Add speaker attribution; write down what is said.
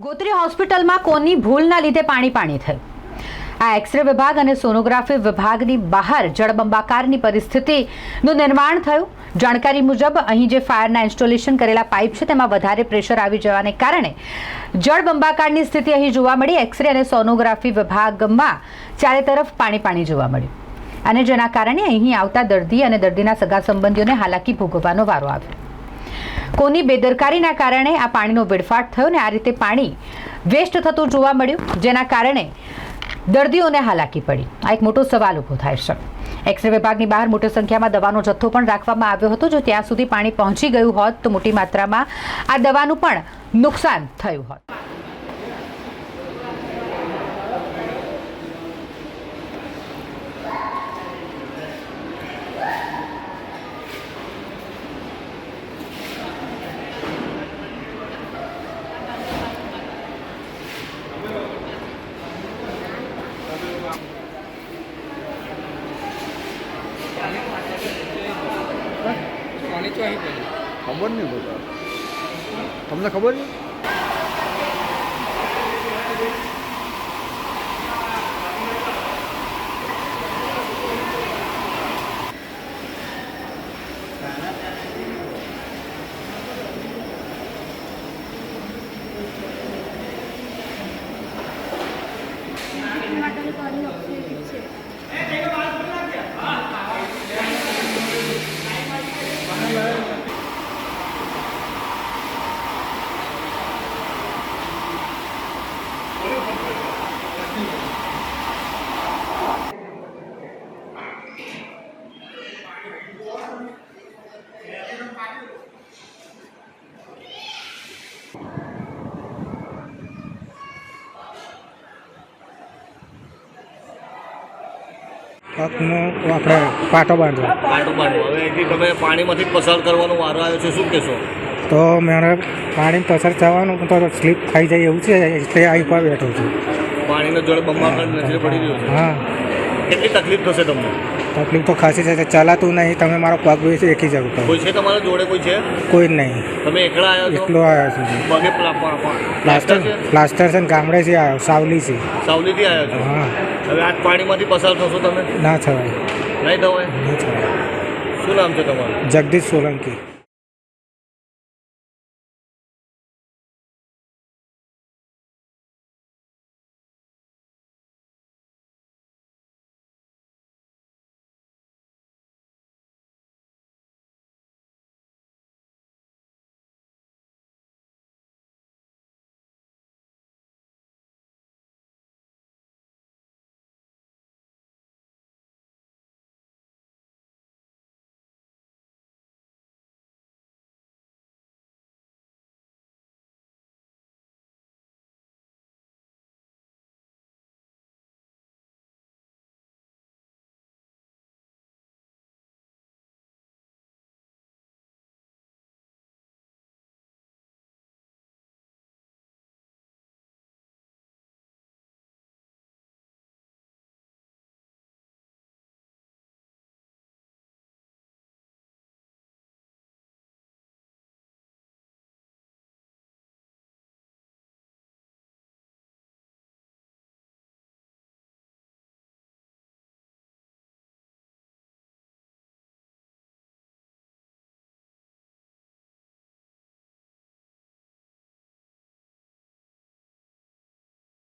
Speaker 1: ગોત્રી હોસ્પિટલમાં કોની ભૂલના લીધે પાણી પાણી થયું? આ એક્સરે વિભાગ અને સોનોગ્રાફી વિભાગની બહાર જળબંબાકારની પરિસ્થિતિનું નિર્માણ થયું. જાણકારી મુજબ, અહીં જે ફાયરના ઇન્સ્ટોલેશન કરેલા પાઇપ છે, તેમાં વધારે પ્રેશર આવી જવાને કારણે જળબંબાકારની સ્થિતિ અહીં જોવા મળી. એક્સરે અને સોનોગ્રાફી વિભાગમાં ચારે તરફ પાણી પાણી જોવા મળ્યું. અને જેના કારણે અહીં આવતા દર્દી અને દર્દીના સગા સંબંધીઓને હાલાકી ભોગવવાનો વારો આવ્યો. કોની બેદરકારીના કારણે આ પાણીનો વેડફાટ થયો ને આ રીતે પાણી વેસ્ટ થતું જોવા મળ્યું, જેના કારણે દર્દીઓને હાલાકી પડી? આ એક મોટો સવાલ ઊભો થાય છે. એક્સરે વિભાગની બહાર મોટી સંખ્યામાં દવાનો જથ્થો પણ રાખવામાં આવ્યો હતો. જો ત્યાં સુધી પાણી પહોંચી ગયું હોત, તો મોટી માત્રામાં આ દવાનું પણ નુકસાન થયું હોત.
Speaker 2: પાણી તો અહીં પડ્યું
Speaker 3: ખબર નહીં બધા તમને ખબર છે
Speaker 4: માટેનું પાણી ઓક્સિજન છે
Speaker 2: પગનો આપણે પાટો બાંધવો
Speaker 5: પાટું બાંધવો હવે એથી તમે પાણીમાંથી પસાર કરવાનો વારો આવ્યો છે શું કહેશો?
Speaker 2: તો મારે પાણી પસાર થવાનું તો સ્લીપ ખાઈ જાય એવું છે એટલે આ ઉપર બેઠો છું.
Speaker 5: પાણીનો જળ બંબાકાર નજરે પડી રહ્યો છે.
Speaker 2: હા.
Speaker 5: કેટલી તકલીફ થશે તમને?
Speaker 2: તકલીફ તો ખાસી છે ચલાતું નહીં. તમે મારો પગ બી એકી પડે
Speaker 5: કોઈ છે તમારા જોડે કોઈ છે?
Speaker 2: કોઈ જ નહીં.
Speaker 5: તમે એકલા આવ્યો છો?
Speaker 2: એકલો આવ્યો છું
Speaker 5: પગે
Speaker 2: પ્લાસ્ટર
Speaker 5: છે?
Speaker 2: પ્લાસ્ટર છે ને ગામડેથી આવ્યો સાવલી છે
Speaker 5: સાવલીથી આવ્યો છો?
Speaker 2: હા.
Speaker 5: હવે આ પાણીમાંથી પસાર થશો તમે?
Speaker 2: ના
Speaker 5: થવાય.
Speaker 2: નહીં થવાય.
Speaker 5: શું નામ છે તમારું?
Speaker 2: જગદીશ સોલંકી.